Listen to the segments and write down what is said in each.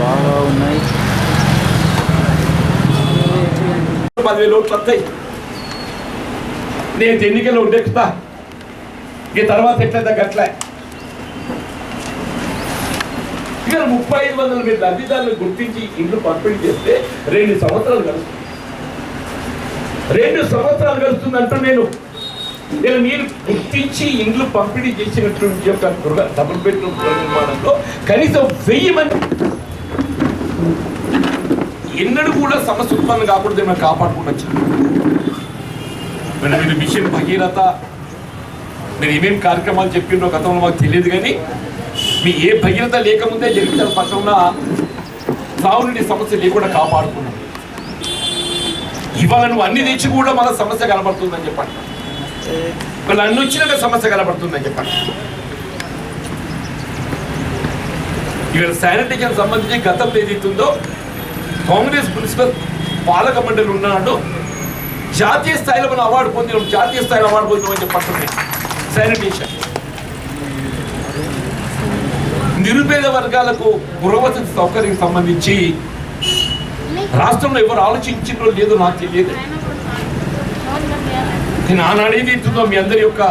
బాగా ఉన్నాయి. పదివేలు ఓట్లు వస్తాయి. నేను ఎన్నికల్లో ఉండేస్తా ఇక తర్వాత ఎట్లయితే గట్లే. ఇక ముప్పై ఐదు వందల మీరు లబ్ధిదారులు గుర్తించి ఇండ్లు పంపిణీ చేస్తే రెండు సంవత్సరాలు గడుస్తుంది. రెండు సంవత్సరాలు గడుస్తుంది అంటూ నేను. నేను మీరు గుర్తించి ఇండ్లు పంపిణీ చేసినటువంటి యొక్క గృహ డబుల్ బెడ్రూమ్ గృహ నిర్మాణంలో కనీసం వెయ్యి మంది ఎన్నడూ కూడా సమస్య ఉత్పన్నం కాకూడదు మనం కాపాడుకుంటూ మీరు మిషన్ భగీరథ మీరు ఏమేమి కార్యక్రమాలు చెప్పిండ్రో గతంలో మాకు తెలియదు కానీ మీ ఏ భగీరథ లేకముందే జగిత్యాల పట్టణంలో సాగునీటి సమస్య లేకుండా కాపాడుకున్నాం. ఇవాళ నువ్వు అన్ని తెచ్చి కూడా మన సమస్య కనబడుతుందని చెప్పండి. మళ్ళీ అన్ని వచ్చినాక సమస్య కనబడుతుందని చెప్పండి. ఇక్కడ శానిటేషన్ సంబంధించి గతం ఏదైతుందో కాంగ్రెస్ మున్సిపల్ పాలక మండలి ఉన్నాడు. జాతీయ స్థాయిలో మనం అవార్డు పొందినాం జాతీయ స్థాయిలో అవార్డు పొందినాం అని చెప్పండి. శానిటేషన్. నిరుపేద వర్గాలకు గృహవసతి సౌకర్యం సంబంధించి రాష్ట్రంలో ఎవరు ఆలోచించిందో లేదో నాకు తెలియదు. నేను ఆనాడే తీర్చుతో మీ అందరి యొక్క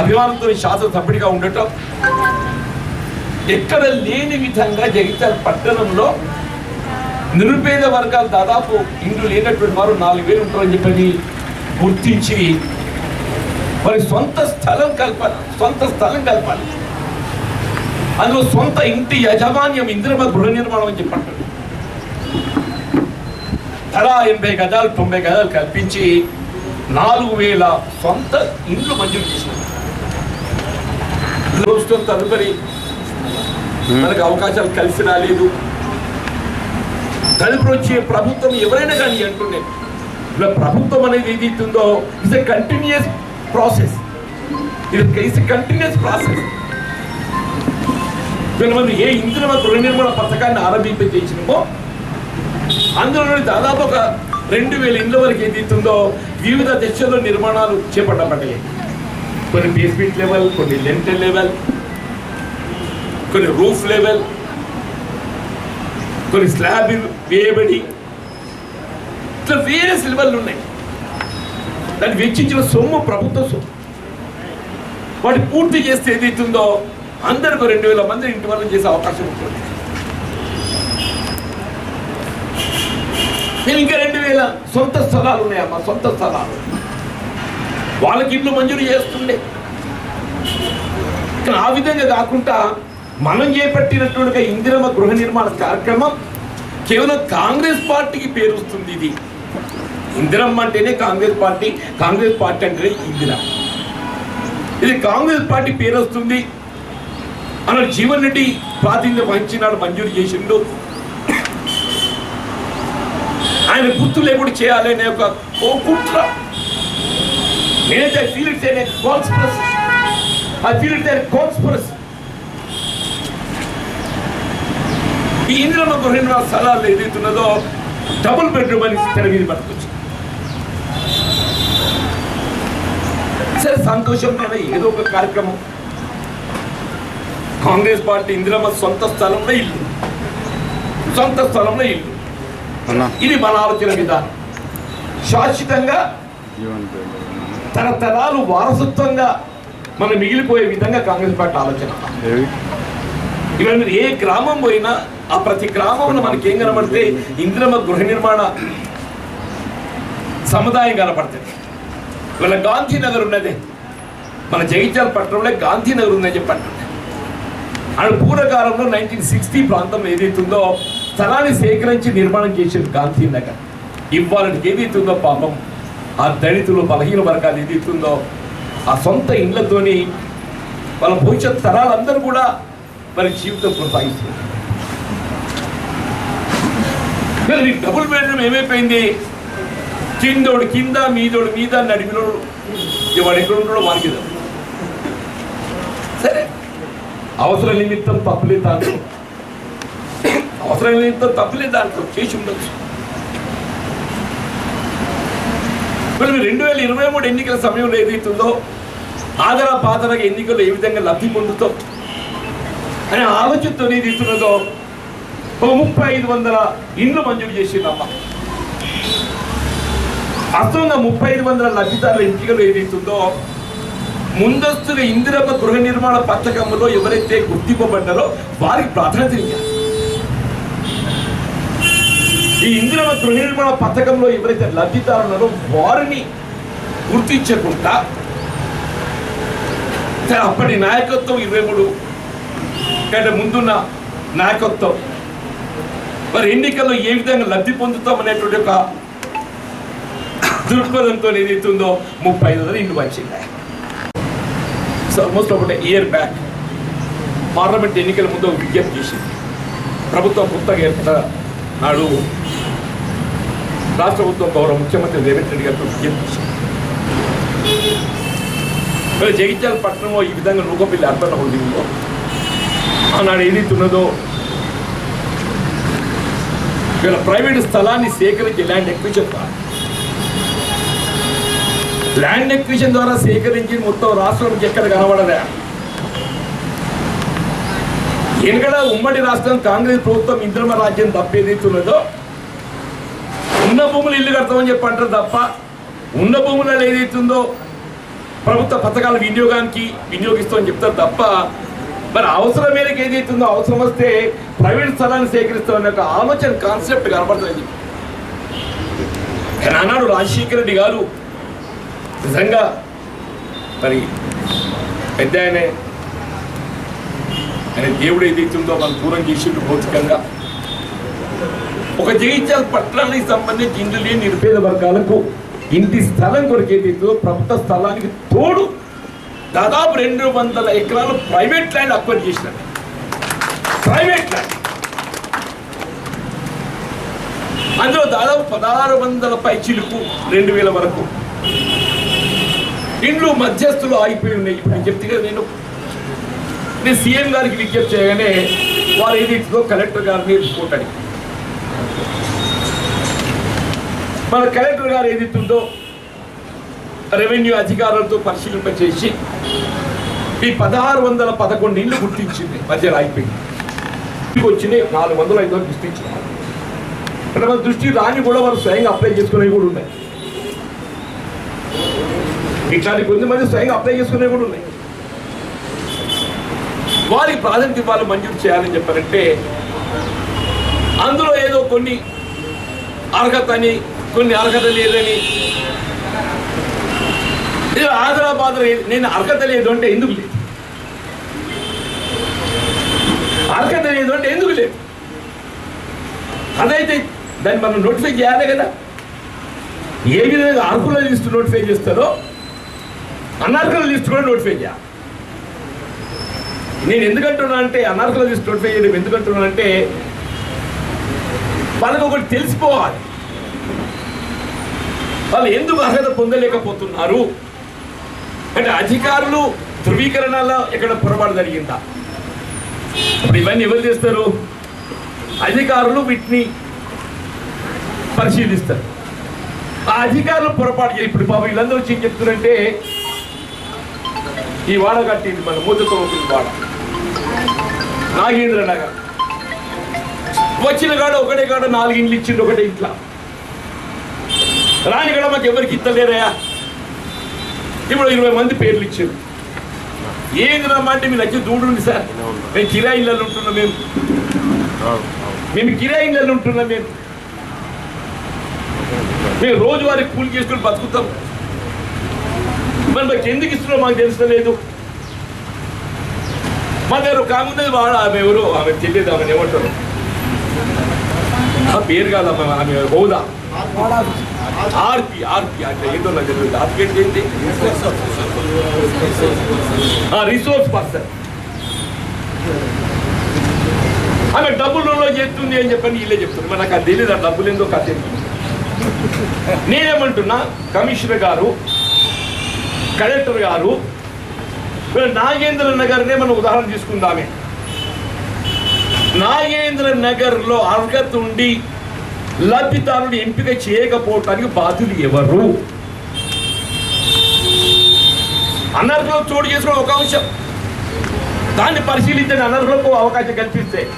అభిమానంతో శాసనసభ్యుడిగా ఉండటం. ఎక్కడ లేని విధంగా జగిత్యాల పట్టణంలో నిరుపేద వర్గాలు దాదాపు ఇండ్లు లేనటువంటి వారు నాలుగు వేలు ఉంటారని చెప్పని గుర్తించి మరి సొంత స్థలం కల్పాలి సొంత స్థలం కల్పాలి అందులో సొంత ఇంటి యజమాన్యం ఇంద్రమ గృహ నిర్మాణం అని చెప్పంటారు. తలా ఎనభై గదాలు తొంభై గదాలు కల్పించి నాలుగు వేల సొంత ఇండ్లు మంజూరు చేసినారు. తదుపరి మనకు అవకాశాలు కలిసి రాలేదు తదుపరి వచ్చే ప్రభుత్వం ఎవరైనా కానీ అంటుండే ఇలా ప్రభుత్వం అనేది ఏది ఇస్తుందో ఇట్స్ ఎ కంటిన్యూస్ ప్రాసెస్ ఇది ఇట్స్ కంటిన్యూస్ ప్రాసెస్ కొంతమంది ఏ ఇంద్రమ గృహ నిర్మాణ పథకాన్ని ఆరంభింపజేసినమో అందులో దాదాపు ఒక రెండు వేల ఇండ్ల వరకు ఏది ఇస్తుందో వివిధ దశల్లో నిర్మాణాలు చేపట్టబడ్డాయి. కొన్ని బేస్మెంట్ లెవెల్ కొన్ని లెంటల్ లెవెల్ కొన్ని రూఫ్ లెవెల్ కొన్ని స్లాబ్ వేయబడి ఇట్లా వేరే లెవెల్ ఉన్నాయి. దాన్ని వెచ్చించిన సొమ్ము ప్రభుత్వ సొమ్ము. వాటి పూర్తి చేస్తే ఏదైతుందో అందరికి రెండు వేల మంది ఇంటి వరకు చేసే అవకాశం ఉంటుంది. నేను ఇంకా రెండు వేల సొంత స్థలాలు ఉన్నాయమ్మా సొంత స్థలాలు. వాళ్ళకి ఇల్లు మంజూరు చేస్తుండే. కానీ ఆ విధంగా కాకుండా మనం చేపట్టినటువంటి ఇందిరమ గృహ నిర్మాణ కార్యక్రమం కేవలం కాంగ్రెస్ పార్టీకి పేరు వస్తుంది ఇది. ఇందిరమ్మ అంటేనే కాంగ్రెస్ పార్టీ కాంగ్రెస్ పార్టీ అంటేనే ఇందిర. ఇది కాంగ్రెస్ పార్టీ పేరు వస్తుంది. అన్నాడు జీవన్ రెడ్డి ప్రాతినిధ్యం వహించినాడు మంజూరు చేసిండు. ఆయన గుర్తు లేకుండా చేయాలి అనే ఒక ఓ కుట్ర. నేనైతే ఫీల్ ఇట్స్ అనే కాన్స్పరస్ ఐ ఫీల్ ఇట్స్ అనే కాన్స్పరస్ ఈ ఇంద్రమ్మ రెండు నిర్మాణ స్థలాలు ఏదైతున్నదో డబుల్ బెడ్రూమ్ అని తెర మీద పట్టుకొచ్చు. సరే సంతోషం ఏదో ఒక కార్యక్రమం. కాంగ్రెస్ పార్టీ ఇందిరమ్మ సొంత స్థలంలో ఇల్లు. సొంత స్థలంలో ఇల్లు. ఇది మన ఆలోచన విధానం శాశ్వతంగా తరతరాలు వారసత్వంగా మనం మిగిలిపోయే విధంగా కాంగ్రెస్ పార్టీ ఆలోచన. ఇవాళ మీరు ఏ గ్రామం పోయినా ఆ ప్రతి గ్రామంలో మనకి ఏం కనబడితే ఇంద్రమ గృహ నిర్మాణ సముదాయం కనపడుతుంది ఇవాళ గాంధీనగర్ ఉన్నదే. మన జగిత్యాల పట్టణంలో గాంధీనగర్ ఉందని చెప్పండి. ఆడ పూర్వకాలంలో నైన్టీన్ సిక్స్టీ ప్రాంతం ఏదైతుందో స్థలాన్ని సేకరించి నిర్మాణం చేసేది గాంధీనగర్ ఇవ్వాలని ఏదైతుందో పాపం ఆ దళితులు బలహీన వర్గాలు ఏదైతుందో ఆ సొంత ఇండ్లతోని వాళ్ళ భవిష్యత్ తరాలందరూ కూడా మరి జీవితం కొనసాగిస్తుంది మరి డబుల్ బెడ్రూమ్ ఏమైపోయింది? కిందోడు కింద మీదోడు మీద నడిపినోడు వాడు ఎక్కడ ఉంటాడో వానికి సరే. అవసర నిమిత్తం తప్పులే తాను. అవసరం నిమిత్తం తప్పులేదు దాంట్లో చేసి ఉండొచ్చు. మరి రెండు వేల ఇరవై మూడు ఎన్నికల సమయంలో ఏదైతుందో ఆదర పాదర ఎన్నికల్లో ఏ విధంగా లబ్ధి పొందుతో అనే ఆలోచనతో ఏది ఇస్తున్నదో ఒక ముప్పై ఐదు వందల ఇండ్లు మంజూరు చేసిందమ్మ. వాస్తవంగా ముప్పై ఐదు వందల లబ్ధిదారుల ఎంపికలు ఏదైతుందో ముందస్తుగా ఇందిరమ్మ గృహ నిర్మాణ పథకంలో ఎవరైతే గుర్తింపబడ్డారో వారికి ప్రాధాన్యత ఇవ్వాలి ఈ ఇందిరమ్మ గృహ నిర్మాణ పథకంలో ఎవరైతే లబ్ధిదారులు ఉన్నారో వారిని గుర్తించకుండా అప్పటి నాయకత్వం ఇరవై మూడు కంటే ముందున్న నాయకత్వం. మరి ఎన్నికల్లో ఏ విధంగా లబ్ధి పొందుతాం అనేటువంటి ఒక దృక్పథంతో ఏదైతుందో ముప్పై ఐదు వందలు ఇంటి వచ్చింది సో ఆల్మోస్ట్ ఒక ఇయర్ బ్యాక్ పార్లమెంట్ ఎన్నికల ముందు విజ్ఞప్తి చేసింది. ప్రభుత్వం కొత్తగా ఏర్పడ నాడు రాష్ట్ర ప్రభుత్వం గౌరవ ముఖ్యమంత్రి రేవంత్ రెడ్డి గారితో విజ్ఞప్తి జగిత్యాల పట్టణంలో ఈ విధంగా నూకపల్లి అర్బన్ హోల్డింగ్లో ఆనాడు ఏదైతే ఉన్నదో వీళ్ళ ప్రైవేట్ స్థలాన్ని సేకరించి ల్యాండ్ ఎక్విషన్ ద్వారా ల్యాండ్ ఎక్విషన్ ద్వారా సేకరించి మొత్తం రాష్ట్రానికి ఎక్కడ కనబడలే. ఎనగడ ఉమ్మడి రాష్ట్రం కాంగ్రెస్ ప్రభుత్వం ఇంద్రమ రాజ్యం తప్ప ఏదైతే ఉన్న భూములు ఇల్లు కడతామని చెప్పి అంటారు తప్ప ఉన్న భూములలో ఏదైతుందో ప్రభుత్వ పథకాల వినియోగానికి వినియోగిస్తామని చెప్తారు తప్ప మరి అవసరం మేరకు ఏదైతుందో అవసరం వస్తే ప్రైవేట్ స్థలాన్ని సేకరిస్తామని ఒక ఆలోచన కాన్సెప్ట్ కనపడుతుంది కానీ ఆనాడు రాజశేఖర రెడ్డి గారు నిజంగా మరి పెద్ద ఆయనే అనే దేవుడు ఏదైతుందో మనం దూరం చేసిండు భౌతికంగా. ఒక జగిత్యాల పట్టణానికి సంబంధించి ఇండ్లు లేని నిరుపేద వర్గాలకు ఇంటి స్థలం కొరకు ఏదైతుందో ప్రభుత్వ స్థలానికి తోడు దాదాపు రెండు వందల ఎకరాలు ప్రైవేట్ ల్యాండ్ అక్వైర్ చేసినారు. Private land. అందులో దాదాపు పదహారు వందల పై చిలుకు రెండు వేల వరకు. ఇండ్లు మధ్యస్థులు ఆగిపోయి ఉన్నాయి. ఇప్పుడు చెప్తే కదా నేను నేను సీఎం గారికి విజ్ఞప్తి చేయగానే వారు ఏదైతుందో కలెక్టర్ గారిని రిపోర్ట్ అడిగి మన కలెక్టర్ గారు ఏది రెవెన్యూ అధికారులతో పరిశీలింప చేసి ఈ పదహారు వందల పదకొండు ఇళ్ళు గుర్తించింది. మధ్యలో అయిపోయింది. వచ్చినాయి నాలుగు వందల ఐదు వందలు గుర్తించింది. అంటే మన దృష్టి రాని కూడా వారు స్వయంగా అప్లై చేసుకునేవి కూడా ఉన్నాయి. ఇట్లాంటి కొంతమంది స్వయంగా అప్లై చేసుకునేవి కూడా ఉన్నాయి. వారికి ప్రాధాన్యత ఇవ్వాలి మంజూరు చేయాలని చెప్పారంటే అందులో ఏదో కొన్ని అర్హత అని కొన్ని అర్హత లేదని. ఇది ఆదరాబాద్ నేను అర్హత లేదు అంటే ఎందుకు లేదు? అర్హత లేదు అంటే ఎందుకు లేదు? అదైతే దాన్ని మనం నోటిఫై చేయాలి కదా. ఏ విధంగా అర్హుల లిస్టు నోటిఫై చేస్తారో అనర్హుల లిస్ట్ కూడా నోటిఫై చేయాలి. నేను ఎందుకంటున్నా అంటే అనర్హుల లిస్ట్ నోటిఫై చేయడం ఎందుకంటున్నా అంటే వాళ్ళకు ఒకటి తెలిసిపోవాలి. వాళ్ళు ఎందుకు అర్హత పొందలేకపోతున్నారు? అంటే అధికారులు ధృవీకరణలో ఎక్కడ పొరపాటు జరిగిందా? ఇప్పుడు ఇవన్నీ ఎవరు చేస్తారు? అధికారులు వీటిని పరిశీలిస్తారు. ఆ అధికారులు పొరపాటు చేయ ఇప్పుడు బాబు వీళ్ళందరూ వచ్చి ఏం చెప్తున్నారంటే ఈ వాడ కట్టింది మన మూతతో వాడ. నాగేంద్ర నగర్. వచ్చిన కాడ ఒకటే కాడ నాలుగు ఇండ్లు ఇచ్చిండు ఒకటే ఇంట్లో. రాని కాడ మాకు ఎవరికి ఇస్తలేరయా ఇప్పుడు ఇరవై మంది పేర్లు ఇచ్చారు ఏంది రమ్మంటే మీరు వచ్చి దూడుండి సార్? మేము కిరాయి ఇళ్ళలో ఉంటున్నాం మేము. మేము కిరాయి ఇళ్ళలో ఉంటున్నాం మేము. మేము రోజువారీ కూలి చేసుకుని బతుకుతాం. మరి మాకు ఎందుకు ఇస్తున్నాం మాకు తెలుస్తలేదు. మా దగ్గర కాకుండా ఆమె వాడు ఆమె ఎవరు? ఆమె తెలియదు ఆమె ఏమంటారు ఆ పేరు కాదమ్మా ఆమె హోదా ఆర్పి ఆర్పి అంటే ఏదో నాకు తెలియదు. ఆర్పి అంటే ఏంటి? రిసోర్స్ పర్సన్ ఆమె డబ్బులలో చేస్తుంది అని చెప్పని వీళ్ళే చెప్తుంది మరి నాకు అది తెలియదు ఆ డబ్బులు ఏందో కథ నేనేమంటున్నా కమిషనర్ గారు కలెక్టర్ గారు నాగేంద్ర నగర్నే మనం ఉదాహరణ తీసుకుందామే. నాగేంద్ర నగర్లో అర్హత ఉండి లబ్ధిదారుని ఎంపిక చేయకపోవటానికి బాధ్యులు ఎవరు? అనర్హులు చోటు చేసుకున్న ఒక అంశం. దాన్ని పరిశీలించిన అనర్హులకు అవకాశం కల్పిస్తే.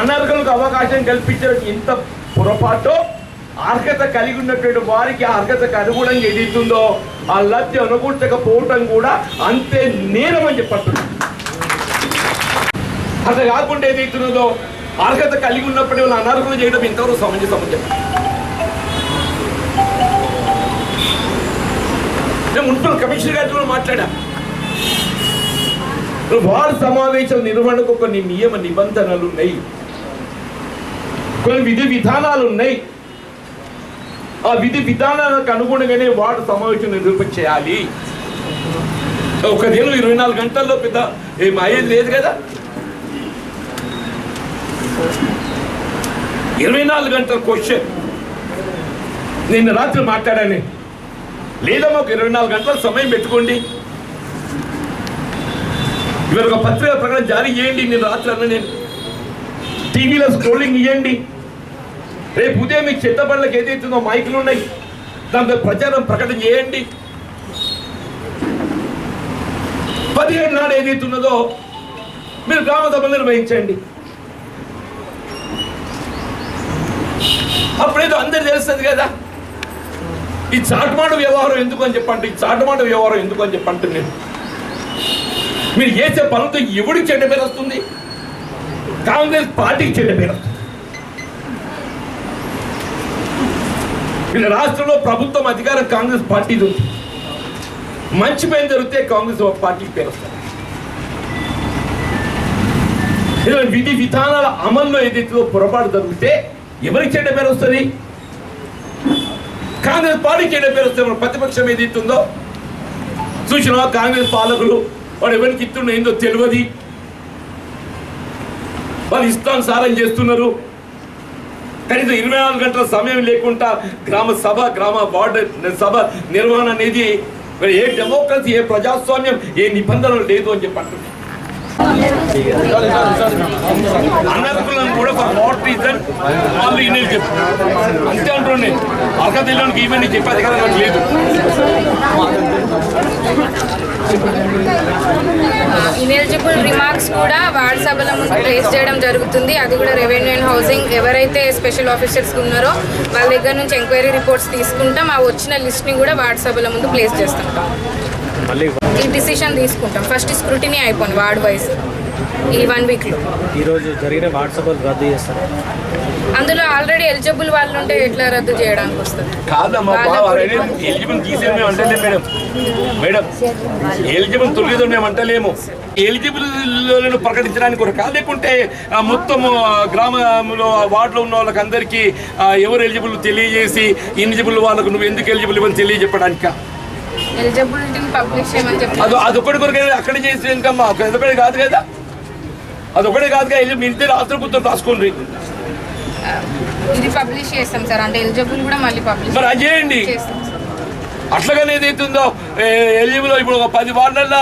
అనర్హులకు అవకాశం కల్పించడం ఎంత పొరపాటు అర్హత కలిగి ఉన్నటువంటి వారికి ఆ అర్హతకు అనుగుణంగా ఏదైతుందో ఆ లబ్ధి అనుకూర్చకపోవటం కూడా అంతే నేరం అని చెప్పట్టు అట్లా కాకుండా ఏదైతున్నదో అర్హత కలిగి ఉన్నప్పుడు వాళ్ళ అనర్హులు చేయడం ఎంతవరకు సమంజసం అని నేను మున్సిపల్ కమిషనర్ గారితో కూడా మాట్లాడా? వారు సమావేశం నిర్వహణకు కొన్ని నియమ నిబంధనలు ఉన్నాయి. కొన్ని విధి విధానాలు ఉన్నాయి. ఆ విధి విధానాలకు అనుగుణంగానే వార్డు సమావేశం నిర్వహణ చేయాలి. ఒక నేను ఇరవై నాలుగు గంటల్లో పెద్ద ఏం అయ్యేది లేదు కదా? ఇరవై నాలుగు గంటల క్వశ్చన్ నిన్న రాత్రి మాట్లాడాను. లేదా ఒక ఇరవై నాలుగు గంటల సమయం పెట్టుకోండి. ఇవాళ ఒక పత్రిక ప్రకటన జారీ చేయండి. నేను రాత్రి అన్న నేను. టీవీలో స్క్రోలింగ్ ఇవ్వండి రేపు ఉదయం మీకు చెత్త బండ్లకు ఏదైతుందో మైకులు ఉన్నాయి. దాంతో ప్రచారం ప్రకటన చేయండి. పదిహేడు నాడు ఏదైతున్నదో మీరు గ్రామ సభలు నిర్వహించండి. అప్పుడేదో అందరు తెలుస్తుంది కదా. ఈ చాటుమాడు వ్యవహారం ఎందుకు అని చెప్పండి. ఈ చాటుమాడు వ్యవహారం ఎందుకు అని చెప్పంటే నేను. మీరు చేసే పనులతో ఎవడికి చెడ్డ పేరు వస్తుంది? కాంగ్రెస్ పార్టీకి చెడ్డ పేరు వస్తుంది. రాష్ట్రంలో ప్రభుత్వం అధికారం కాంగ్రెస్ పార్టీది ఉంది మంచి పేరు జరిగితే కాంగ్రెస్ పార్టీకి పేరు వస్తుంది. విధి విధానాల అమల్లో ఏదైతే పొరపాటు జరిగితే ఎవరికి చెడ్డ పేరు వస్తుంది? కాంగ్రెస్ పార్టీ చెడ్డ పేరు వస్తే మన ప్రతిపక్షం ఉందో చూసినా కాంగ్రెస్ పాలకులు వాడు ఎవరికి ఇస్తుండో ఏందో తెలియదు. వాళ్ళు ఇష్టానుసారం చేస్తున్నారు. కనీసం ఇరవై నాలుగు గంటల సమయం లేకుండా గ్రామ సభ గ్రామ వార్డు సభ నిర్వహణ అనేది మరి ఏ డెమోక్రసీ ఏ ప్రజాస్వామ్యం ఏ నిబంధనలు లేదు అని చెప్పి అన్నకులను అనర్హులను కూడా ఫర్ వాట్ రీజన్ వాళ్ళు ఈమెయిల్ చెప్తారు అంతే అంటున్నాను నేను. అర్హత ఇల్లునికి ఈమెయిల్ చెప్పే అధికారం లేదు. ఇనెలిజిబుల్ రిమార్క్స్ కూడా వార్డ్ సభల ముందు ప్లేస్ చేయడం జరుగుతుంది. అది కూడా రెవెన్యూ అండ్ హౌసింగ్ ఎవరైతే స్పెషల్ ఆఫీసర్స్ ఉన్నారో వాళ్ళ దగ్గర నుంచి ఎంక్వైరీ రిపోర్ట్స్ తీసుకుంటాం. ఆ వచ్చిన లిస్ట్ని కూడా వార్డ్ సభల ముందు ప్లేస్ చేస్తుంటాం ఈ డిసిషన్ తీసుకుంటాం. ఫస్ట్ స్క్రూటినీ అయిపోయింది వార్డ్ వైజ్ ఈ వన్ వీక్లో ఈరోజు జరిగిన వాట్సాప్లు రద్దు చేస్తారు. అందులో ఆల్రెడీ ఎలిజిబుల్ వాళ్ళు ఉంటే ఎట్లా రద్దు చేయడానికి వస్తుంది? కాదమ్మా ఎలిజిబుల్ తీసేది మేము అంటలేము మేడం. మేడం ఎలిజిబుల్ తొలగిదో మేము అంటలేము. ఎలిజిబుల్ ప్రకటించడానికి ఒక కాదు లేకుంటే ఆ, మొత్తం గ్రామంలో ఆ వార్డులో ఉన్న వాళ్ళకి అందరికీ ఎవరు ఎలిజిబుల్ తెలియజేసి ఎలిజిబుల్ వాళ్ళకు నువ్వు ఎందుకు ఎలిజిబుల్ ఇవ్వని తెలియజెప్పడానిక? ఎలిజిబిలిటీని పబ్లిష్ చేయమని చెప్పి అది అదొకటి కొరకు అక్కడ చేసి ఇంకమ్మా అదొకటి కాదు కదా? అదొకటి కాదుగా ఎలిజిబుల్ ఇంతే రాత్రి కూర్చొని రాసుకోండి. ఇది పబ్లిష్ చేస్తాం సార్ అంటే ఎలిజిబుల్ కూడా మళ్ళీ పబ్లిష్ మరి అది చేయండి. చేస్తాం సార్. అట్లాగనే ఏదైతుందో ఎలిజిబుల్ ఇప్పుడు ఒక పది వార్డులలో